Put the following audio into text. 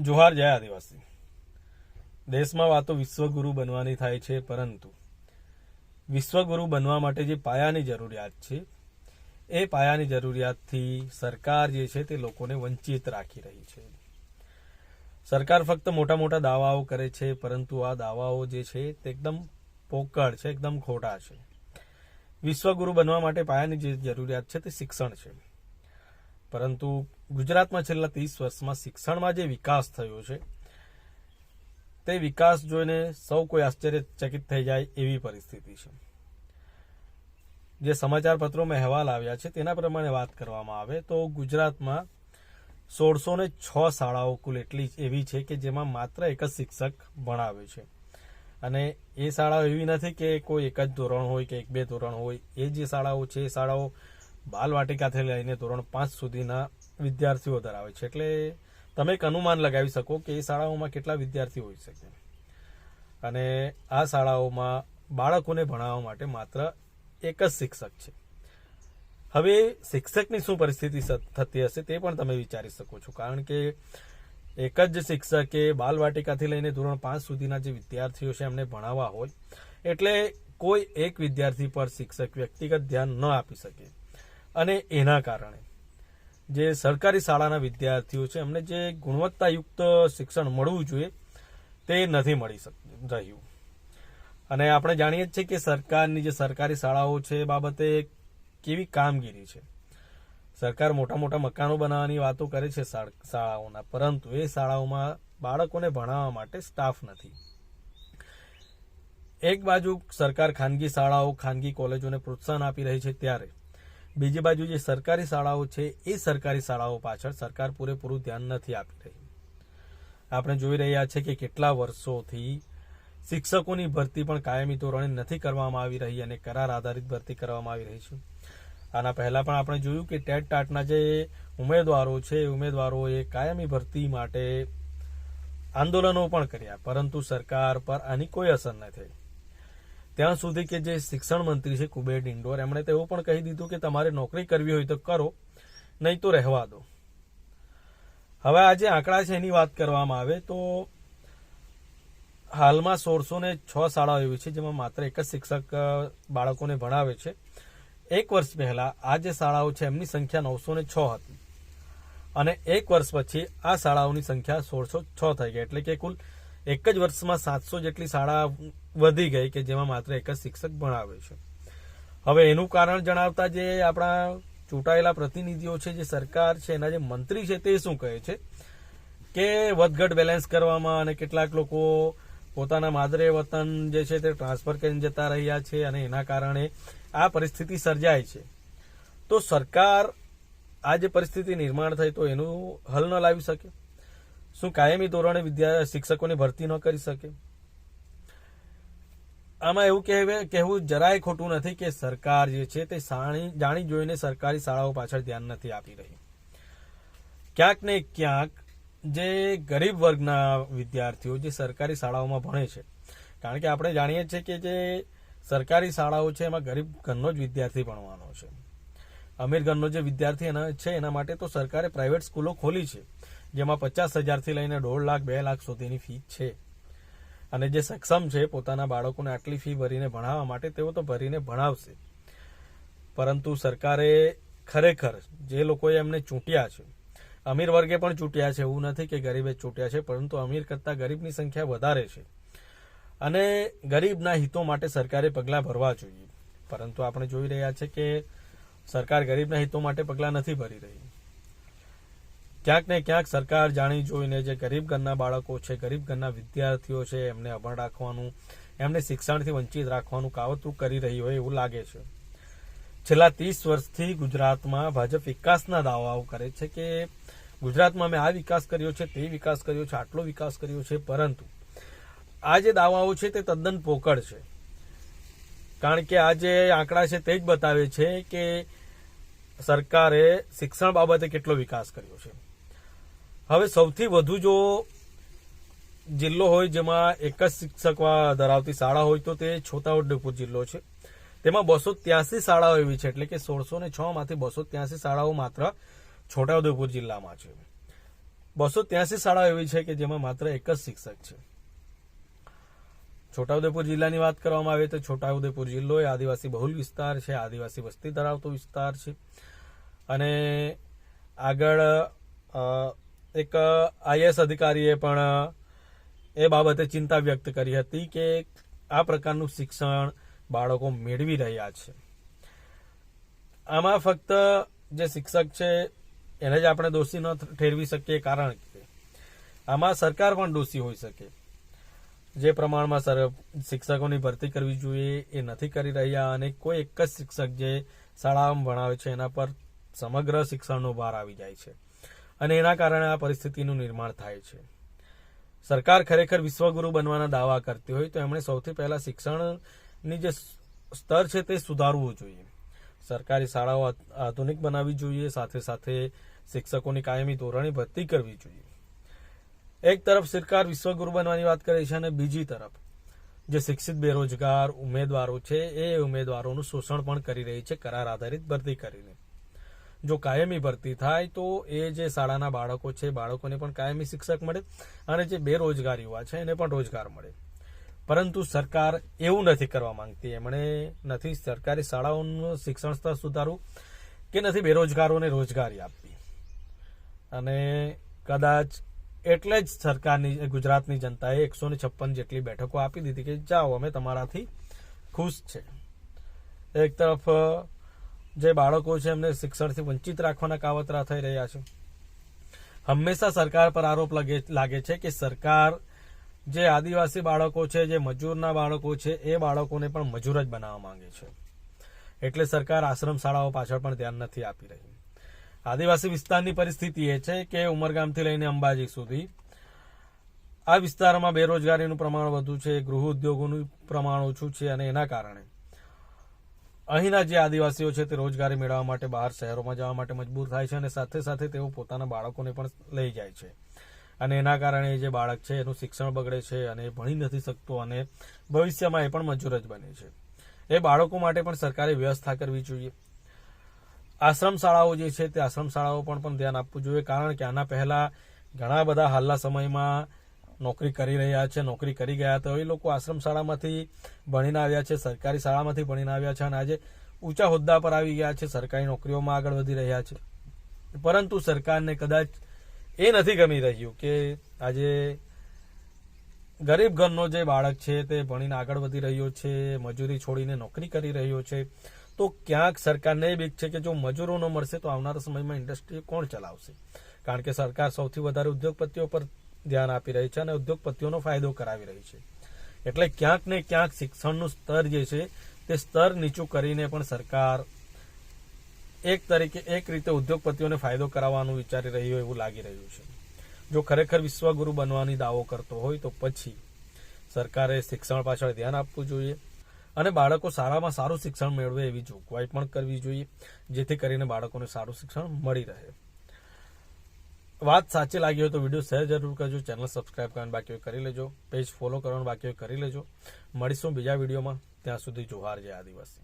જોહાર જય આદિવાસી. દેશમાં વાતો વિશ્વગુરુ બનવાની થાય છે, પરંતુ વિશ્વગુરુ બનવા માટે જે પાયાની જરૂરિયાત છે, એ પાયાની જરૂરિયાતથી સરકાર જે છે તે લોકોને વંચિત રાખી રહી છે. સરકાર ફક્ત મોટા મોટા દાવાઓ કરે છે, પરંતુ આ દાવાઓ જે છે તે એકદમ પોકળ છે, એકદમ ખોટા છે. વિશ્વગુરુ બનવા માટે પાયાની જે જરૂરિયાત છે તે શિક્ષણ છે. પરંતુ ગુજરાતમાં છેલ્લા ત્રીસ વર્ષમાં શિક્ષણમાં જે વિકાસ થયો છે, તે વિકાસ જોઈને સૌ કોઈ આશ્ચર્યચકિત થઈ જાય એવી પરિસ્થિતિ છે. જે સમાચાર પત્રોમાં અહેવાલ આવ્યા છે, તેના પ્રમાણે વાત કરવામાં આવે તો ગુજરાતમાં સોળસો ને છ શાળાઓ કુલ એટલી એવી છે કે જેમાં માત્ર એક જ શિક્ષક ભણાવે છે. અને એ શાળાઓ એવી નથી કે કોઈ એક જ ધોરણ હોય કે એક બે ધોરણ હોય, એ જે શાળાઓ છે, એ શાળાઓ બાલવાટિકાથી લઈને ધોરણ પાંચ સુધીના વિદ્યાર્થીઓ ધરાવે છે. એટલે તમે એક અનુમાન લગાવી શકો કે એ શાળાઓમાં કેટલા વિદ્યાર્થીઓ હોઈ શકે. અને આ શાળાઓમાં બાળકોને ભણાવવા માટે માત્ર એક જ શિક્ષક છે. હવે શિક્ષકની શું પરિસ્થિતિ થતી હશે તે પણ તમે વિચારી શકો છો. કારણ કે એક જ શિક્ષકે બાલવાટિકાથી લઈને ધોરણ પાંચ સુધીના જે વિદ્યાર્થીઓ છે એમને ભણાવવા હોય, એટલે કોઈ એક વિદ્યાર્થી પર શિક્ષક વ્યક્તિગત ધ્યાન ન આપી શકે. અને એના કારણે. જે સરકારી શાળાના વિદ્યાર્થીઓ છે, એમને જે ગુણવત્તાયુક્ત શિક્ષણ મળવું જોઈએ, તે નથી મળી રહ્યું. અને આપણે જાણીએ જ છીએ કે સરકારની જે સરકારી શાળાઓ છે, એ બાબતે કેવી કામગીરી છે. સરકાર મોટા મોટા મકાનો બનાવવાની વાતો કરે છે શાળ- શાળાઓના, પરંતુ એ શાળાઓમાં બાળકોને ભણાવવા માટે સ્ટાફ નથી. એક બાજુ સરકાર ખાનગી શાળાઓ, ખાનગી કોલેજોને પ્રોત્સાહન આપી રહી છે ત્યારે બીજી બાજુ જે સરકારી શાળાઓ છે, એ સરકારી શાળાઓ પાછળ સરકાર પૂરેપૂરું ધ્યાન નથી આપી રહી. આપણે જોઈ રહ્યા છે કે કેટલા વર્ષોથી શિક્ષકોની ભરતી પણ કાયમી ધોરણે નથી કરવામાં આવી રહી અને કરાર આધારિત ભરતી કરવામાં આવી રહી છે. આના પહેલા પણ આપણે જોયું કે ટેટ ટાટના જે ઉમેદવારો છે ઉમેદવારોએ કાયમી ભરતી માટે આંદોલનો પણ કર્યા, પરંતુ સરકાર પર આની કોઈ અસર ન થઈ. ત્યાં સુધી કે જે શિક્ષણ મંત્રી છે કુબેર ડિંડોર, એમણે તો એવું પણ કહી દીધું કે તમારે નોકરી કરવી હોય તો કરો, નહીં તો રહેવા દો. હવે આ જે આંકડા છે એની વાત કરવામાં આવે તો હાલમાં સોળસો ને છ શાળાઓ એવી છે જેમાં માત્ર એક જ શિક્ષક બાળકોને ભણાવે છે. એક વર્ષ પહેલા આ જે શાળાઓ છે એમની સંખ્યા નવસો ને છ હતી. અને એક વર્ષ પછી આ શાળાઓની સંખ્યા સોળસો છ થઈ ગઈ. એટલે કે કુલ એક જ વર્ષમાં સાતસો જેટલી શાળા વધી ગઈ કે જેમાં માત્ર એક જ શિક્ષક ભણાવે છે. હવે એનું કારણ જણાવતા જે આપણા ચૂંટાયેલા પ્રતિનિધિઓ છે, જે સરકાર છે, એના જે મંત્રી છે તે શું કહે છે? કે વધઘટ બેલેન્સ કરવામાં અને કેટલાક લોકો પોતાના માદરે વતન જે છે તે ટ્રાન્સફર કરીને જતા રહ્યા છે અને એના કારણે આ પરિસ્થિતિ સર્જાય છે. તો સરકાર આ જે પરિસ્થિતિ નિર્માણ થઈ તો એનું હલ ન લાવી શકે? શું કાયમી ધોરણે વિદ્યા શિક્ષકોની ભરતી ન કરી શકે? આમાં એવું કહેવે કહેવું જરાય ખોટું નથી કે સરકાર જે છે તે સાણી જાણી જોઈને સરકારી શાળાઓ પાછળ ધ્યાન નથી આપી રહી. ક્યાંક ને ક્યાંક જે ગરીબ વર્ગના વિદ્યાર્થીઓ જે સરકારી શાળાઓમાં ભણે છે, કારણ કે આપણે જાણીએ છીએ કે જે સરકારી શાળાઓ છે એમાં ગરીબ ઘરનો જ વિદ્યાર્થી ભણવાનો છે. અમીર ઘરનો જે વિદ્યાર્થી એના છે એના માટે તો સરકારે પ્રાઇવેટ સ્કૂલો ખોલી છે, જેમાં પચાસ હજારથી લઈને દોઢ લાખ, બે લાખ સુધીની ફી છે. અને જે સક્ષમ છે પોતાના બાળકોને આટલી ફી ભરીને ભણાવવા માટે, તેઓ તો ભરીને ભણાવશે. પરંતુ સરકારે ખરેખર જે લોકોએ એમને ચૂંટ્યા છે, અમીર વર્ગે પણ ચૂંટ્યા છે, એવું નથી કે ગરીબે ચૂંટ્યા છે, પરંતુ અમીર કરતાં ગરીબની સંખ્યા વધારે છે. અને ગરીબના હિતો માટે સરકારે પગલાં ભરવા જોઈએ. પરંતુ આપણે જોઈ રહ્યા છે કે સરકાર ગરીબના હિતો માટે પગલાં નથી ભરી રહી. ક્યાંક ને ક્યાંક સરકાર જાણી જોઈને જે ગરીબ ઘરના બાળકો છે, ગરીબ ઘરના વિદ્યાર્થીઓ છે, એમને અભણ રાખવાનું, એમને શિક્ષણથી વંચિત રાખવાનું કાવતરું કરી રહી હોય એવું લાગે છે. છેલ્લા ત્રીસ વર્ષથી ગુજરાતમાં ભાજપ વિકાસના દાવાઓ કરે છે કે ગુજરાતમાં મેં આ વિકાસ કર્યો છે, તે વિકાસ કર્યો છે, આટલો વિકાસ કર્યો છે, પરંતુ આ જે દાવાઓ છે તે તદ્દન પોકળ છે. કારણ કે આ જે આંકડા છે તે જ બતાવે છે કે સરકારે શિક્ષણ બાબતે કેટલો વિકાસ કર્યો છે. હવે સૌથી વધુ જો જિલ્લો હોય જેમાં એક જ શિક્ષક ધરાવતી શાળા હોય તો તે છોટાઉદેપુર જિલ્લો છે. તેમાં બસો ત્યાસી શાળાઓ એવી છે એટલે કે સોળસો ને છ માંથી બસો ત્યાસી શાળાઓ માત્ર છોટાઉદેપુર જિલ્લામાં છે. બસો ત્યાસી શાળાઓ એવી છે કે જેમાં માત્ર એક જ શિક્ષક છે. છોટાઉદેપુર જિલ્લાની વાત કરવામાં આવે તો છોટાઉદેપુર જિલ્લો એ આદિવાસી બહુલ વિસ્તાર છે, આદિવાસી વસ્તી ધરાવતો વિસ્તાર છે. અને આગળ એક આઈએસ અધિકારીએ પણ એ બાબતે ચિંતા વ્યક્ત કરી હતી કે આ પ્રકારનું શિક્ષણ બાળકો મેળવી રહ્યા છે. આમાં ફક્ત જે શિક્ષક છે, એને જ આપણે દોષી ન ઠેરવી શકીએ કારણ કે આમાં સરકાર પણ દોષી હોઈ શકે. જે પ્રમાણમાં સર, શિક્ષકોની ભરતી કરવી જોઈએ એ નથી કરી રહ્યા અને કોઈ એક જ શિક્ષક જે શાળામાં ભણાવે છે, એના પર સમગ્ર શિક્ષણનો ભાર આવી જાય છે. અને એના કારણે આ પરિસ્થિતિનું નિર્માણ થાય છે. સરકાર ખરેખર વિશ્વગુરુ બનવાના દાવા કરતી હોય તો એમણે સૌથી પહેલા શિક્ષણની જે સ્તર છે તે સુધારવું જોઈએ. સરકારી શાળાઓ આધુનિક બનાવવી જોઈએ, સાથે સાથે શિક્ષકોની કાયમી ધોરણે ભરતી કરવી જોઈએ. એક તરફ સરકાર વિશ્વગુરુ બનવાની વાત કરે છે અને બીજી તરફ જે શિક્ષિત બેરોજગાર ઉમેદવારો છે, એ ઉમેદવારોનું શોષણ પણ કરી રહી છે, કરાર આધારિત ભરતી કરીને. જો કાયમી ભરતી થાય તો એ જે શાળાના બાળકો છે, બાળકોને પણ કાયમી શિક્ષક મળે અને જે બેરોજગાર યુવા છે એને પણ રોજગાર મળે. પરંતુ સરકાર એવું નથી કરવા માંગતી. એમણે નથી સરકારી શાળાઓનું શિક્ષણ સ્તર સુધારવું કે નથી બેરોજગારોને રોજગારી આપવી. અને કદાચ એટલે જ સરકારની, ગુજરાતની જનતાએ એકસો ને છપ્પન જેટલી બેઠકો આપી દીધી કે જાઓ, અમે તમારાથી ખુશ છે. એક તરફ જે બાળકો છે, એમને શિક્ષણથી વંચિત રાખવાના કાવતરા થઈ રહ્યા છે. હંમેશા સરકાર પર આરોપ લાગે છે કે સરકાર જે આદિવાસી બાળકો છે, જે મજૂરના બાળકો છે, એ બાળકોને પણ મજૂર જ બનાવવા માંગે છે. એટલે સરકાર આશ્રમ શાળાઓ પાછળ પણ ધ્યાન નથી આપી રહી. આદિવાસી વિસ્તારની પરિસ્થિતિ એ છે કે ઉમરગામથી લઈને અંબાજી સુધી આ વિસ્તારમાં બેરોજગારીનું પ્રમાણ વધુ છે, ગૃહ ઉદ્યોગોનું પ્રમાણ ઓછું છે અને એના કારણે અહીંના જે આદિવાસીઓ છે તે રોજગારી મેળવવા માટે બહાર શહેરોમાં જવા માટે મજબૂર થાય છે અને સાથે સાથે તેઓ પોતાના બાળકોને પણ લઈ જાય છે. અને એના કારણે જે બાળક છે એનું શિક્ષણ બગડે છે અને ભણી નથી શકતો અને ભવિષ્યમાં એ પણ મજૂર જ બને છે. એ બાળકો માટે પણ સરકારે વ્યવસ્થા કરવી જોઈએ. આશ્રમ શાળાઓ જે છે તે આશ્રમ શાળાઓ પણ ધ્યાન આપવું જોઈએ, કારણ કે આના પહેલા ઘણા બધા હાલના સમયમાં નોકરી કરી રહ્યા છે, નોકરી કરી ગયા તો એ લોકો આશ્રમ શાળામાંથી ભણીને આવ્યા છે, સરકારી શાળામાંથી ભણીને આવ્યા છે અને આજે ઊંચા હોદ્દા પર આવી ગયા છે, સરકારી નોકરીઓમાં આગળ વધી રહ્યા છે. પરંતુ સરકારને કદાચ એ નથી ગમી રહ્યું કે આજે ગરીબ ઘરનો જે બાળક છે તે ભણીને આગળ વધી રહ્યો છે, મજૂરી છોડીને નોકરી કરી રહ્યો છે. તો ક્યાંક સરકારને એ બીક છે કે જો મજૂરો ન મળશે તો આવનારા સમયમાં ઇન્ડસ્ટ્રી કોણ ચલાવશે? કારણ કે સરકાર સૌથી વધારે ઉદ્યોગપતિઓ પર ધ્યાન આપી રહી છે અને ઉદ્યોગપતિઓનો ફાયદો કરાવી રહી છે. એટલે ક્યાંક ને ક્યાંક શિક્ષણનું સ્તર જે છે, તે સ્તર નીચું કરીને પણ સરકાર એક તરીકે એક રીતે ઉદ્યોગપતિઓને ફાયદો કરાવવાનું વિચારી રહી હોય એવું લાગી રહ્યું છે. જો ખરેખર વિશ્વગુરુ બનવાની દાવો કરતો હોય તો પછી સરકારે શિક્ષણ પાછળ ધ્યાન આપવું જોઈએ અને બાળકો સારામાં સારું શિક્ષણ મેળવે એવી જોગવાઈ પણ કરવી જોઈએ, જેથી કરીને બાળકોને સારું શિક્ષણ મળી રહે. વાત સાચી લાગી હોય તો વીડિયો શેર જરૂર કરજો, ચેનલ સબસ્ક્રાઇબ કરવાનું બાકી કરી લેજો, પેજ ફોલો કરવાનું બાકી કરી લેજો. મળીશું બીજા વિડીયોમાં, ત્યાં સુધી જોહાર જય આદિવાસી.